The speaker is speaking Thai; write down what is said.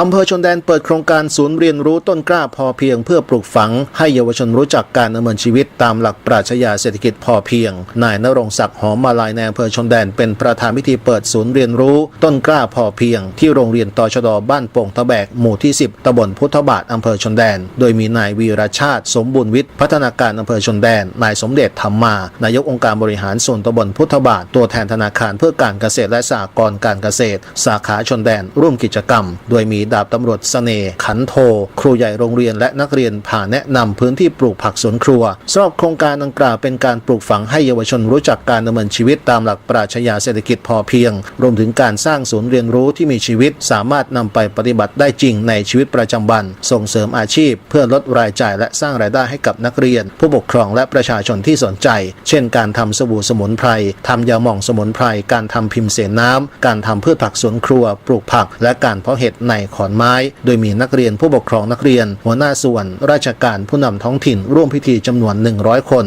อำเภอชนแดนเปิดโครงการศูนย์เรียนรู้ต้นกล้าพอเพียงเพื่อปลูกฝัง ให้เยาวชนรู้จักการดำเนินชีวิตตามหลักปรัชญาเศรษฐกิจพอเพียง นายนรงศักดิ์หอมมาลายในอำเภอชนแดนเป็นประธานพิธีเปิดศูนย์เรียนรู้ต้นกล้าพอเพียง ที่โรงเรียนตชดบ้านโป่งตะแบกหมู่ที่ 10ตำบลพุทธบาทอำเภอชนแดน โดยมีนายวีรชาติ สมบูรณ์วิทย์พัฒนาการอำเภอชนแดน นายสมเด็จธรรมานายกองค์การบริหารส่วนตำบลพุทธบาท ตัวแทนธนาคารเพื่อการเกษตรและสหกรณ์การเกษตร สาขาชนแดน ร่วมกิจกรรม โดยมีดาบตำรวจเสน่ห์ขันโท ครูใหญ่โรงเรียนและนักเรียนผ่าแนะนำพื้นที่ปลูกผักสวนครัวสำหรับโครงการดังกล่าวเป็นการปลูกฝังให้เยาวชนรู้จักการดำเนินชีวิตตามหลักปรัชญาเศรษฐกิจพอเพียง รวมถึงการสร้างศูนย์เรียนรู้ที่มีชีวิต สามารถนำไปปฏิบัติได้จริงในชีวิตประจำวัน ส่งเสริมอาชีพ เพื่อลดรายจ่ายและสร้างรายได้ให้กับนักเรียน ผู้ปกครองและประชาชนที่สนใจ เช่น การทำสบู่สมุนไพรทำยาหม่องสมุนไพรการทำพิมพ์เสนน้ำการทำพืชผักสวนครัว ปลูกผัก และการเพาะเห็ดในขอนไม้ โดยมีนักเรียนผู้ปกครองนักเรียน หัวหน้าส่วน ราชการผู้นำท้องถิ่นร่วมพิธีจำนวน 100 คน